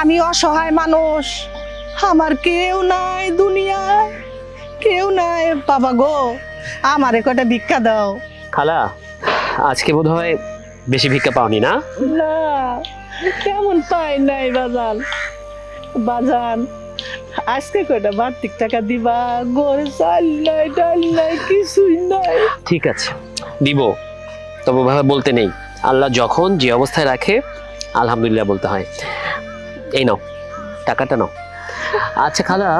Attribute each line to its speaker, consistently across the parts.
Speaker 1: আমি অসহায় মানুষ। আমার কেউ নাই দুনিয়ায় কেউ নাই। বাবা গো আমারে কটা ভিক্ষা দাও।
Speaker 2: খালা আজকে বোধ হয় বেশি ভিক্ষা পাওনি না?
Speaker 1: না তেমন পাই নাই বাজান। বাজান আজকে কয়টা বাড়তি টাকা দিবা? গড়ে চাল নাই ডাল নাই কিছুই নাই।
Speaker 2: ঠিক আছে দিব। তবে ভাবে বলতে নেই। আল্লাহ যখন যে অবস্থায় রাখে আলহামদুলিল্লাহ বলতে হয়। এই নাও টাকাটা নাও। আচ্ছা খালা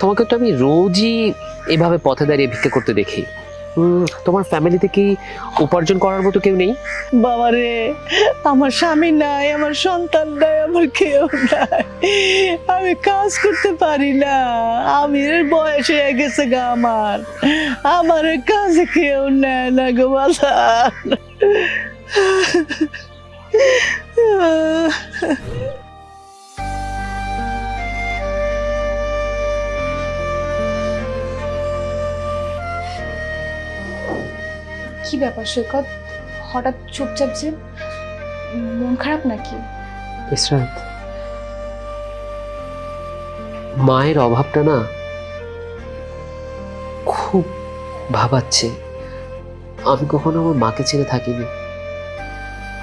Speaker 2: তোমাকে তো আমি রোজই এভাবে পথে দাঁড়িয়ে ভিক্ষা করতে দেখি। তোমার ফ্যামিলিতে কি উপার্জন করার মতো কেউ নেই?
Speaker 1: বাবা রে আমার স্বামী নাই আমার সন্তান নাই আমার কেউ নাই। আমি কাজ করতে পারি না। আমি বয়স হয়ে গেছে গা আমার। আমার কাজে কেউ নেয় না গো বাজান
Speaker 3: ব্যাপার, সৈকত? হঠাৎ চুপচাপ যে মন খারাপ নাকি?
Speaker 2: মায়ের অভাবটা না খুব ভাবাচ্ছে। আমি কখনো আমার মাকে ছেড়ে থাকিনি।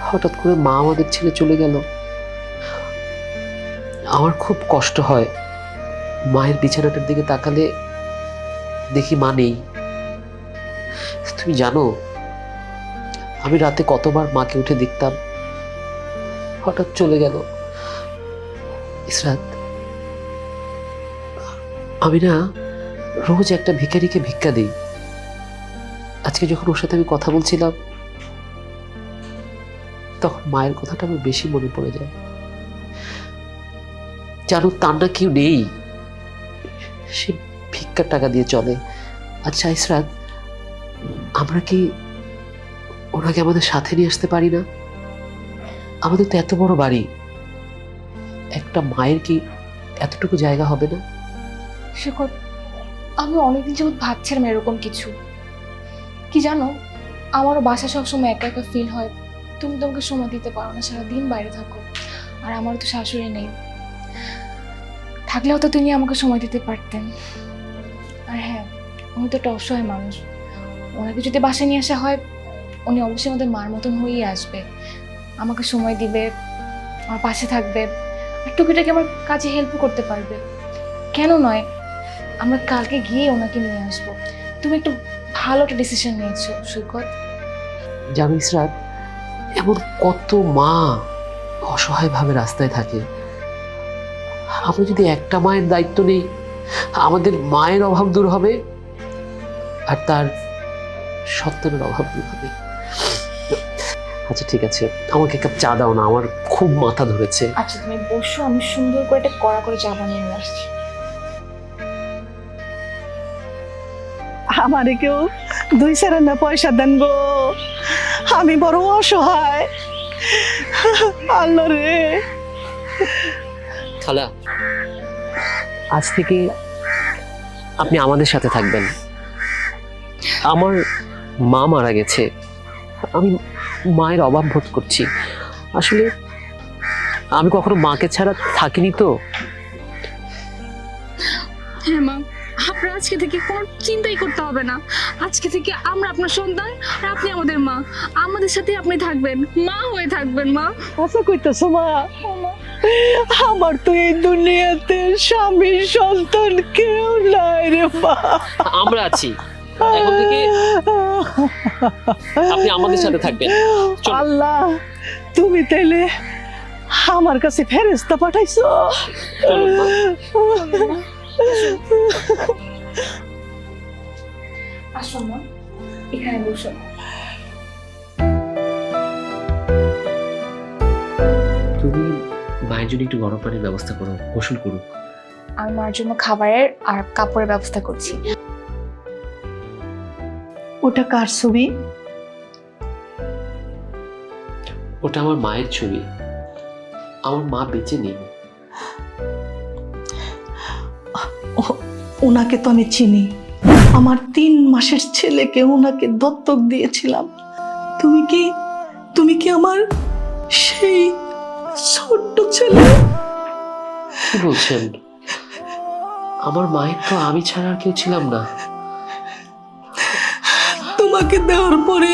Speaker 2: হঠাৎ করে মা আমাদের ছেড়ে চলে গেল। আমার খুব কষ্ট হয়। মায়ের বিছানাটার দিকে তাকালে দেখি মা নেই। তুমি জানো আমি রাতে কতবার মাকে উঠে দেখতাম। হঠাৎ চলে গেল। ইসরাত, আমি না রোজ একটা ভিখারিকে ভিক্ষা দিই। আজকে যখন ওর সাথে আমি কথা বলছিলাম, তখন মায়ের কথাটা আমার বেশি মনে পড়ে যায়। জানো তার না কেউ নেই। সে ভিক্ষার টাকা দিয়ে চলে। আচ্ছা ইসরাত, আমরা কি ওনাকে আমাদের সাথে নিয়ে আসতে পারি না? আমাদের তো এত বড় বাড়ি। একটা মায়ের কি এতটুকু জায়গা হবে না?
Speaker 3: সৈকত আমি অনেকদিন যাবত ভাবছিলাম এরকম কিছু। কি জানো, আমারও বাসা সবসময় একা একা ফিল হয়। তুমি তোমাকে সময় দিতে পারো না, সারাদিন বাইরে থাকো। আর আমার তো শাশুড়ি নেই। থাকলেও তো তিনি আমাকে সময় দিতে পারতেন। আর হ্যাঁ উনি তো একটা অসহায় মানুষ। ওনাকে যদি বাসায় নিয়ে আসা হয় উনি অবশ্যই আমাদের মার মতন হয়েই আসবে। আমাকে সময় দিবে, আমার পাশে থাকবে, আর টুকিটাকি আমার কাজে হেল্প করতে পারবে। কেন নয়, আমরা কালকে গিয়ে ওনাকে নিয়ে আসব। তুমি একটু ভালো একটা ডিসিশন নিয়েছো সৈকত
Speaker 2: জানো ইসরাত, এমন কত মা অসহায়ভাবে রাস্তায় থাকে। আমরা যদি একটা মায়ের দায়িত্ব নেই, আমাদের মায়ের অভাব দূর হবে, আর তার সন্তানের অভাব দূর হবে। আচ্ছা ঠিক আছে। আমাকে এক কাপ চা দাও না আমার খুব মাথা ধরেছে।
Speaker 3: আচ্ছা তুমি বসো আমি সুন্দর করে একটা কড়া করে চা বানিয়ে নিয়ে আসছি।
Speaker 1: আমারে কেউ দুই না পয়সা দেন গো। আমি বড় অসহায়। আল্লাহ রে।
Speaker 2: খালা আজ থেকে আপনি আমাদের সাথে থাকবেন। আমার মা মারা গেছে। আমি মায়ের অভাব বোধ করছি। আসলে আমি কখনো মাকে ছাড়া থাকিনি তো?
Speaker 4: হ্যাঁ মা আপনার আজকে থেকে কোনো চিন্তাই করতে হবে না। আজকে থেকে আমরা আপনার সন্তান আর আপনি আমাদের মা। আমাদের সাথে আপনি থাকবেন মা হয়ে থাকবেন মা।
Speaker 1: আশা করতেছো মা আমার তো এই দুনিয়াতে স্বামী সন্তান কেউ নাই রে মা।
Speaker 2: আমরা আছি। এখন থেকে আপনি আমাদের সাথে থাকবেন।
Speaker 1: আল্লাহ তুমি তাইলে আমার কাছে ফেরেস্তা পাঠাইছো।
Speaker 3: আসো মা এখানে বসো।
Speaker 2: তুমি মায়ের জন্য একটু গরম পানির ব্যবস্থা করো গোসল করুক
Speaker 3: আমি মার জন্য খাবারের আর কাপড়ের ব্যবস্থা করছি।
Speaker 1: ওটা কার ছবি?
Speaker 2: ওটা আমার মায়ের ছবি। আমার মা বেঁচে নেই।
Speaker 1: ওনাকে তো আমি চিনি। আমার তিন মাসের ছেলেকে ওনাকে দত্তক দিয়েছিলাম। তুমি কি তুমি কি আমার সেই ছোট্ট ছেলে?
Speaker 2: কি বলছেন? আমার মায়ের তো আমি ছাড়া আর কেউ ছিলাম না।
Speaker 1: তোমাকে দেওয়ার পরে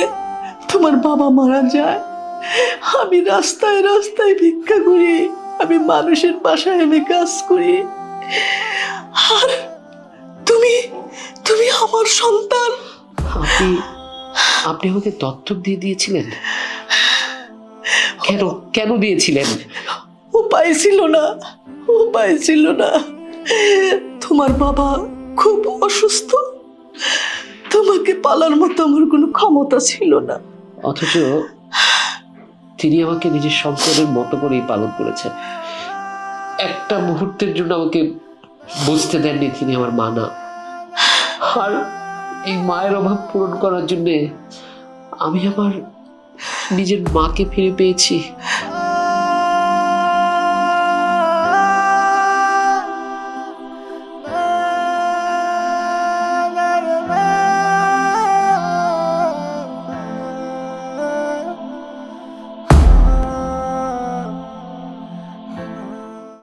Speaker 1: তোমার বাবা মারা যায়। আমি রাস্তায় রাস্তায় ভিক্ষা করি আমি মানুষের বাসায় আমি কাজ করি। আর তুমি তুমি আমার সন্তান।
Speaker 2: আপনি আপনি আমাকে দত্তক দিয়ে দিয়েছিলেন? কেন কেন দিয়েছিলেন?
Speaker 1: উপায় ছিল না উপায় ছিল না। তোমার বাবা খুব অসুস্থ। তোমাকে পালার মতো আমার কোনো ক্ষমতা ছিল না।
Speaker 2: অথচ তিনি আমাকে নিজের সন্তানের মতো করেই পালন করেছেন। একটা মুহূর্তের জন্য আমাকে বুঝতে দেননি তিনি আমার মা না। আর এই মায়ের অভাব পূরণ করার জন্যে আমি আমার নিজের মাকে ফিরে পেয়েছি।